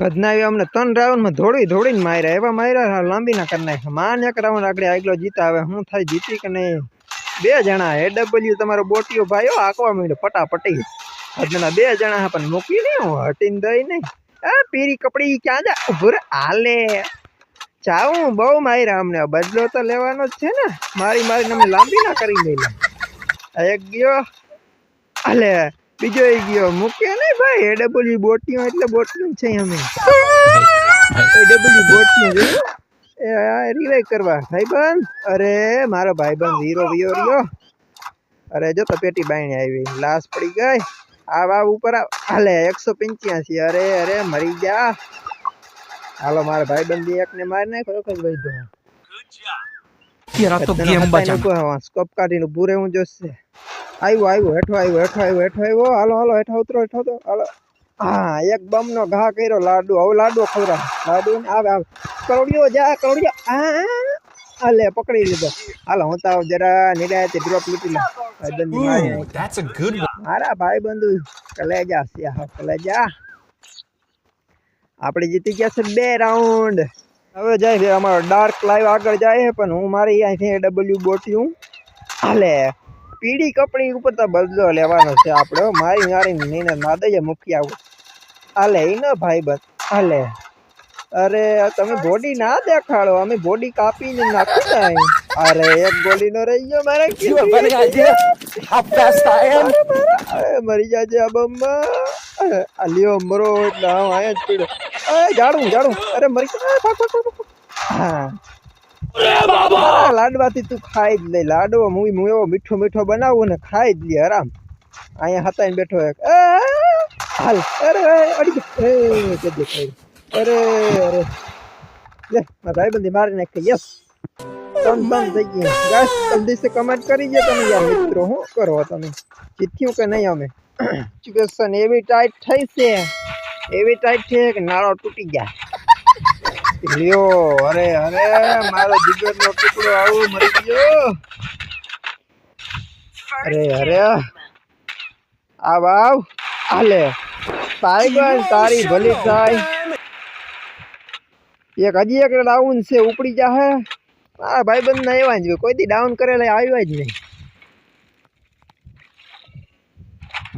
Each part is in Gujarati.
ગધનાવી અમને ત્રણ રાઉન્ડમાં ધોળી ધોળીને માર્યા એવા માર્યા લાંબીના કરી નાખ્યા માન એક રાઉન્ડ આગળ આગલો જીતા હવે હું થાય જીતી કે નહીં બે જણા એ ડબલ્યુ તમારો બોટીઓ ભાઈઓ આકવા માંડ્યો પટાપટી ગધના બે જણા પણ મૂકી નહીં હું હટીને દઈ નહીં આ પીરી કપડી ક્યાં જા ઉભર આલે ચાવું બહુ માર્યા અમને બદલો તો લેવાનો જ છે ને મારી મારીને અમે લાંબી ના કરી લઈ એક ગયો અલે બીજો એ ગયો મૂક્યો ને ભાઈ એ ડબલ્યુ એટલે બોટિયું છે અમે એ ડબલ્યુ એ રિવાઈવ કરવા ભાઈબંધ અરે મારો ભાઈબંધ હીરો વિયો રહ્યો અરે જો તો પેટી બાયણી આવી લાશ પડી ગઈ આ વાવ ઉપર હાલે એકસો પંચ્યાસી અરે અરે મરી જા હાલો મારા ભાઈબંધી એકને મારી નાખ્યો એક જ વૈધો સ્કોપ કાઢીને પૂરે હું જોશે આવ્યો આવ્યો હેઠો આવ્યો હેઠો આવ્યો હેઠો આવ્યો હાલો હાલો હેઠો ઉતરો હેઠો ઉતરો હાલો હા એક બમનો ઘા કર્યો લાડુ હવે લાડુ ખવરા લાડુ આવે આવે કરોડિયો જા કરોડિયો આ અલે પકડી લીધો હાલો હું તાવ જરા નિરાયતે ડ્રોપ લૂટી લે ધેટ્સ અ ગુડ મારા ભાઈ બંધુ કલેજા સિયા કલેજા આપણે જીતી ગયા છે બે રાઉન્ડ હવે જાય છે અમારો ડાર્ક લાઈવ આગળ જાય છે પણ હું મારી અહીંથી ડબલ્યુ બોટ્યું હાલે પીળી કપડી ઉપર તો બદલો લેવાનો છે આપણે મારી મારી નીને ના મૂકી આવું હાલે એનો ભાઈ બસ હાલે અરે તમે બોડી ના દેખાડો અમે બોડી કાપીને નાખી ને અરે એક ગોળી નો રહી ગયો મારે મરી જાજે આ બમ્મા અલ્યો મરો નામ આયા જ પીડો અરે જાડું જાડું અરે મરી હા રે બાબા લાડવાતી તું ખાઈ લે લાડવા મુઈ મુએવો મીઠો મીઠો બનાવ્યો ને ખાઈ લે હરામ આયા હતાઈને બેઠો એક અરે અરે અડી એ કે દેખાય અરે અરે લે મજાઈ ભંદી મારને કે યસ તન તન થઈ ગયા ગાઈસ તન દેસે કમેન્ટ કરી જજો તમે યાર મિત્રો હો કરો તમે કીધું કે નહી અમે સિચ્યુએશન એવી ટાઈટ થઈ છે એવી ટાઈટ છે કે નાળો તૂટી ગયા हेलियो अरे अरे मारो दिगर नो टुकड़ो आउ मर गयो अरे अरे आव आव आले टाइगर तारी भली साई ये कजी एक डाउन से उपड़ी जा है आ भाई बंद नहीं वांज कोई दी डाउन करे ले आयो है नहीं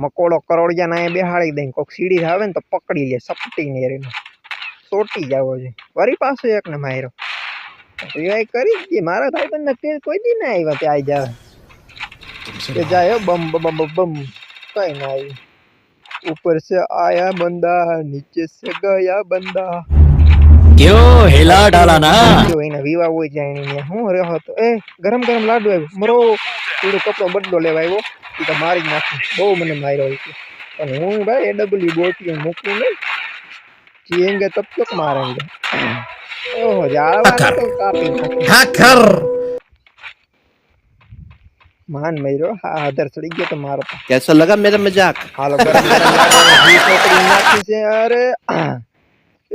मकोड़ो करोड़ जाना है बिहारी को सीढ़ी धावे तो पकड़ी ले सपटी नहीं रे તોટી જાવો છે વરી પાછો એકને માર્યો રિવાઈ કરી જ મારા ભાઈબંધ નક્કી કોઈ દી ના આવ્યા ત્યાં આવી જાવે કે જાય બમ બમ બમ કઈ ના આવ્યું ઉપર છે આયા બંદા નીચે છે ગયા બંદા ક્યો હેલા ડાલા ના જો એના વિવાહ હોય જાય ને હું રહ્યો હતો એ ગરમ ગરમ લાડુ આવ્યો મરો થોડો કપડો બદલો લેવા આવ્યો એ તો મારી જ નાખી બહુ મને માર્યો હતો પણ હું ભાઈ એ ડબલ્યુ બોટી મૂકું નહીં जिएंगे तब तक मारेंगे ओ जाओ तो मान मेरो हाँ, आदर सड़ी गया तो मारो कैसा लगा मेरा मजाक हालो तो गरम से अरे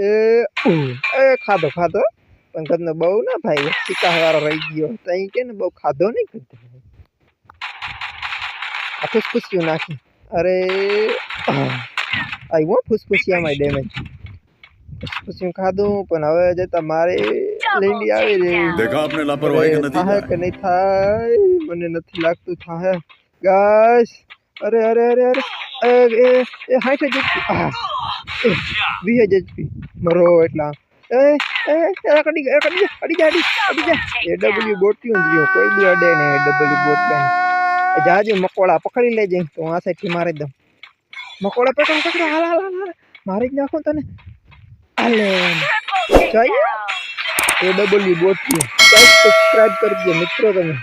ए ए खादो खादो पंकज ने बहु ना भाई सिक्का हवारो रही गयो तई के ने बहु खादो नहीं करते अच्छा कुछ क्यों ना अरे आई वो या माय डैमेज પછી ખાધું પણ હવે જતા મારે લેંડી આવી રહી દેખા આપને લાપરવાહી કે નથી થાય કે નહીં થાય મને નથી લાગતું થાય ગાઈસ અરે અરે અરે અરે એ એ હાઈઠ જજપી વીહ જજપી મરો એટલા એ એ અડી ગયા અડી ગયા અડી ગયા અડી ગયા એ ડબલ્યુ બોટ્યું જ કોઈ બી અડે ને ડબલ્યુ બોટ્યા જાજુ મકોડા પકડી લેજે તો આ સાઈડથી મારી દઉં મકોડા પકડો પકડો હાલ હાલ હાલ મારી જ નાખો તને અલે જોઈએ એ ડબલ બોટ સબસ્ક્રાઇબ કરજો મિત્રો તમે